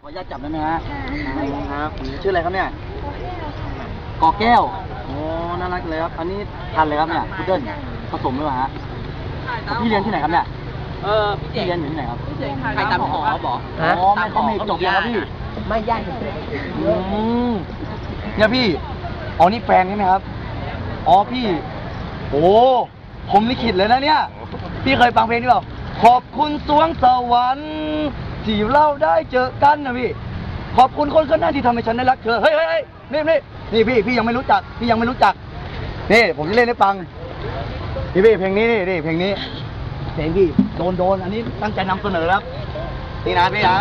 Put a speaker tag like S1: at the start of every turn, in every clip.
S1: ขออนุญาตจับได้ไหมฮะครับชื่ออะไรครับเนี่ยกอแก้วโอ้น่ารักเลยครับอันนี้พันธุ์อะไรครับเนี่ยพุดเดิ้ลผสมหรือเปล่าฮะพี่เรียนที่ไหนครับเนี่ย
S2: เออพี่
S1: พี่
S2: เจ๋ง
S1: เรียนอยู่ที่ไหนครับ
S2: ใครตามหอบอก
S1: อ๋อไม่เขาไม่จบเลยครับพี่
S2: ไม่ยาก
S1: อืมเนี่ยพี่อ๋อนี่แฟนใช่ไหมครับอ๋อพี่ โอ้ผมลิขิตเลยนะเนี่ย พี่เคยฟังเพลงนี้เปล่าขอบคุณสวงสวรรค์ ที่เราได้เจอกันนะพี่ ขอบคุณคนข้างหน้าที่ทำให้ฉันได้รักเธอ เฮ้ยเฮ้ยเฮ้ยนี่นี่นี่พี่พี่ยังไม่รู้จัก พี่ยังไม่รู้จัก นี่ผมจะเล่นให้ฟังนี่พี่เพลงนี้นี่นี่เพลงนี้ เพลงพี่โดนโดนอันนี้ตั้งใจนำเสนอครับ นี่นะพี่นะ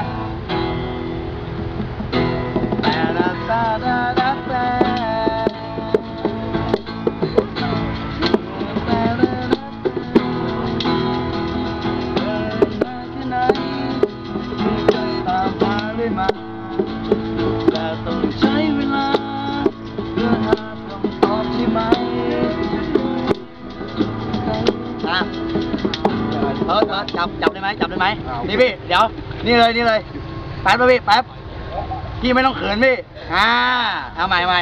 S1: จับได้ไหมจับได้ไหมนี่พี่ เดี๋ยว นี่เลยนี่เลยแป๊บนะพี่แป๊บพี่ไม่ต้องเขินพี่ อ่า เอาใหม่ใหม่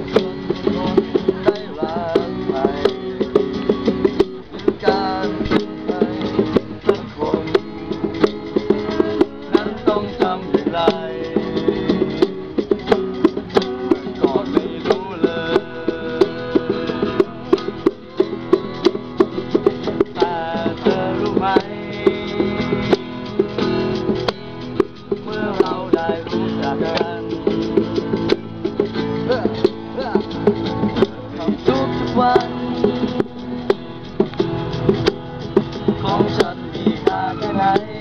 S1: Thank you. ค่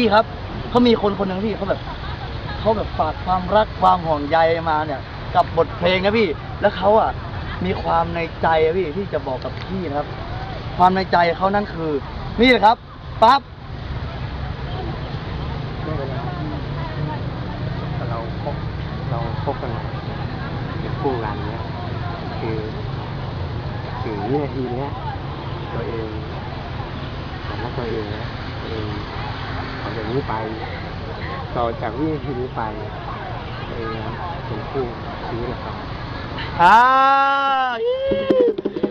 S1: พี่ครับเขามีคนคนหนึ่งพี่เขาแบบเขาแบบฝากความรักความห่วงใยมาเนี่ย กับบทเพลงนะพี่ แล้วเขาอะมีความในใจอะพี่ที่จะบอกกับพี่นะครับ ความในใจเขานั่นคือ นี่เลยครับปั๊บ
S3: เราคบเราคบกันเป็นคู่กันเนี้ยคือถึงวินาทีเนี้ยตัวเองผมรักตัวเองนะตัวเอง ต่อจากนี้ไป ต่อจากวินาทีนี้ไปเองเป็นคู่ชีวิตนะครับ
S1: อ่า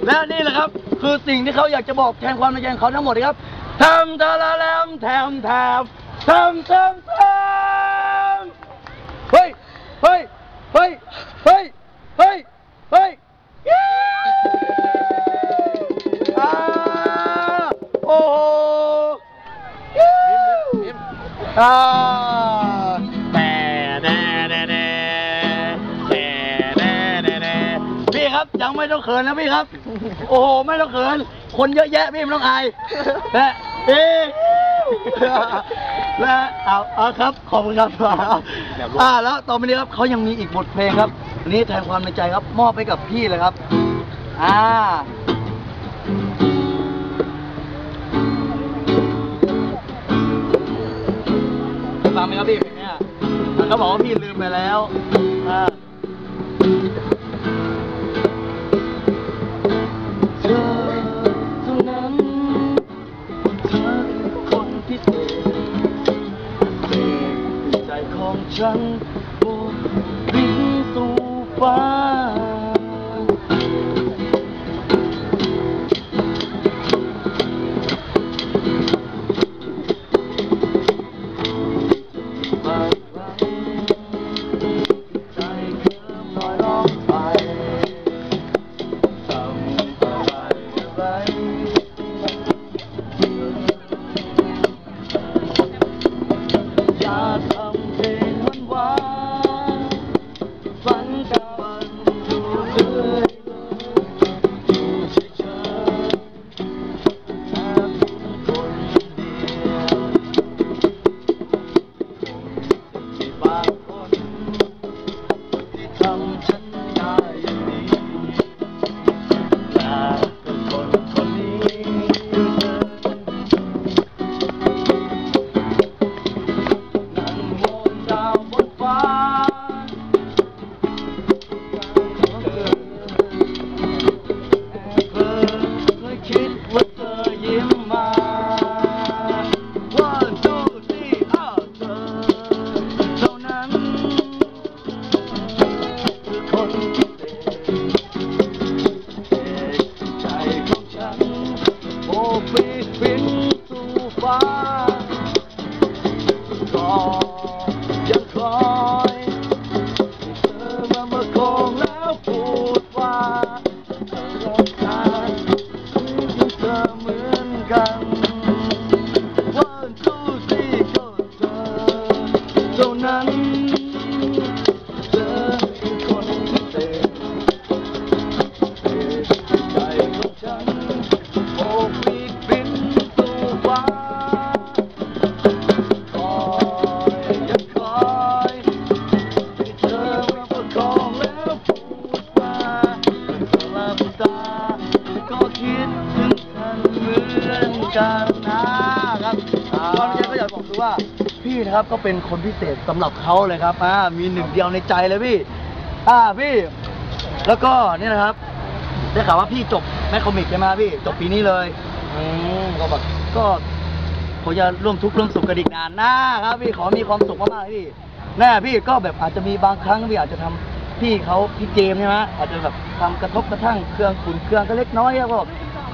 S1: และนี่แหละครับ คือสิ่งที่เขาอยากจะบอกแทนความในใจของเขาทั้งหมดเลยครับทำทาราแลมแถมแถมทำทำทำเฮ้ย เฮ้ย เฮ้ย เฮ้ย อ่าแต่แน่แน่แน่แต่แน่แน่แน่พี่ครับยังไม่ต้องเขินนะพี่ครับ โอ้โหไม่ต้องเขิน คนเยอะแยะพี่ไม่ต้องอายและเอ๊ะและเอาเอาครับขอบคุณครับอ่าแล้วต่อไปนี้ครับเขายังมีอีกบทเพลงครับอันนี้แทนความในใจครับมอบให้กับพี่เลยครับ อ่า ไหมครับพี่เพลงเนี้ยอ่เขาบอกว่าพี่ลืมไปแล้วอ่าเธอเท่านั้นเธอคือคนพิเศษเศษใจของฉันบุกบินสู่ฟ้า กันนะครับตอนนี้ก็อยากบอกคือว่าพี่นะครับก็เป็นคนพิเศษสำหรับเขาเลยครับอ่ามีหนึ่งเดียวในใจเลยพี่อ่าพี่ แล้วก็นี่นะครับได้ข่าวว่าพี่จบแมคคอมิกใช่ไหมพี่จบปีนี้เลยอืมก็แบบก็ผมจะร่วมทุกข์ร่วมสุขกันอีกนานนะครับพี่ขอมีความสุขมากๆพี่แน่พี่ก็แบบอาจจะมีบางครั้งพี่อาจจะทำพี่เขาพี่เจมส์ใช่ไหมอาจจะแบบทำกระทบกระทั่งเครื่องขุนเครื่องก็เล็กน้อยก็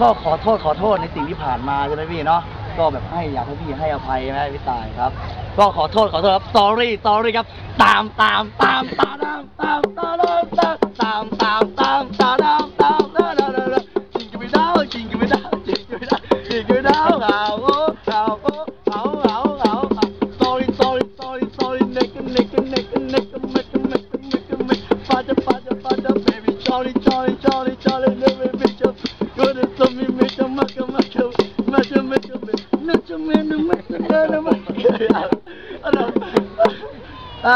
S1: ก็ขอโทษขอโทษในสิ่งที่ผ่านมาใช่ไหมพี่เนาะก็แบบให้อยากให้พี่ให้อภัยไหมพี่ตายครับ ก็ขอโทษขอโทษครับ sorry sorry ครับ ตามตามตามตามตามตามตามตามตามตามตามตามตามตามตามตามตามจริงกันไม่ได้จริงกันไม่ได้จริงกันไม่ได้จริงกันไม่ได้เอาเอาเอาเอาเอาเอาเอา sorry sorry sorry sorry neck neck neck neck neck neck neck neck faja faja faja baby sorry sorry sorry sorry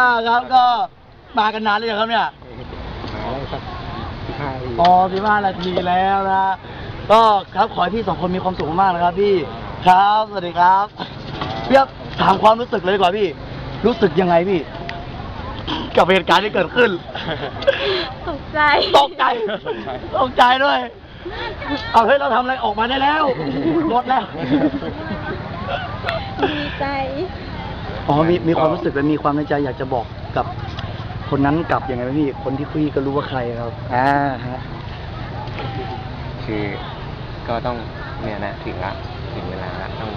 S1: าครับก็มากันนานเลยงครับเนี่ย
S3: มาได้สักสิบห้าที
S1: อ๋อสิบห้านาทีแล้วนะ ก็ครับขอให้พี่สองคนมีความสุขมากๆนะครับพี่ ครับ สวัสดีครับพี่ครับถามความรู้สึกเลยดีกว่าพี่ รู้สึกยังไงพี่ กับเหตุการณ์ที่เกิดขึ้น
S4: ตกใจ
S1: ตกใจ ตกใจด้วย เอาเฮ้ยเราทำอะไรออกมาได้แล้วลดแล้ว
S4: ดีใจ
S1: อ๋อมีมีความรู้สึกและมีความในใจอยากจะบอกกับคนนั้นกลับยังไงไหมพี่ คนที่คุยก็รู้ว่าใครครับ อ่าฮะ
S3: คือก็ต้องเนี่ยนะถึงละถึงเวลาละต้อง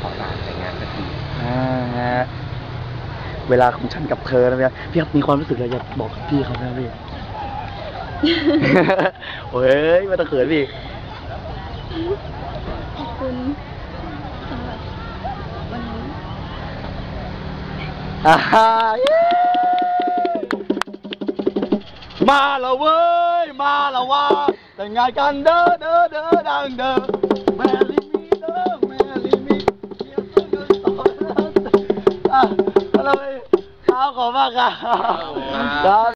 S3: ขอลาแต่งงานสักที
S1: อ่าฮะเวลาของฉันกับเธอนะพี่ครับพี่ครับมีความรู้สึกอะไรอยากบอกกับพี่เขาไหมพี่ โอ้ยไม่ต้องเขินพี่ Aha, yeah. Malawi, là quê, kanda, là hoa, từng ngày hello,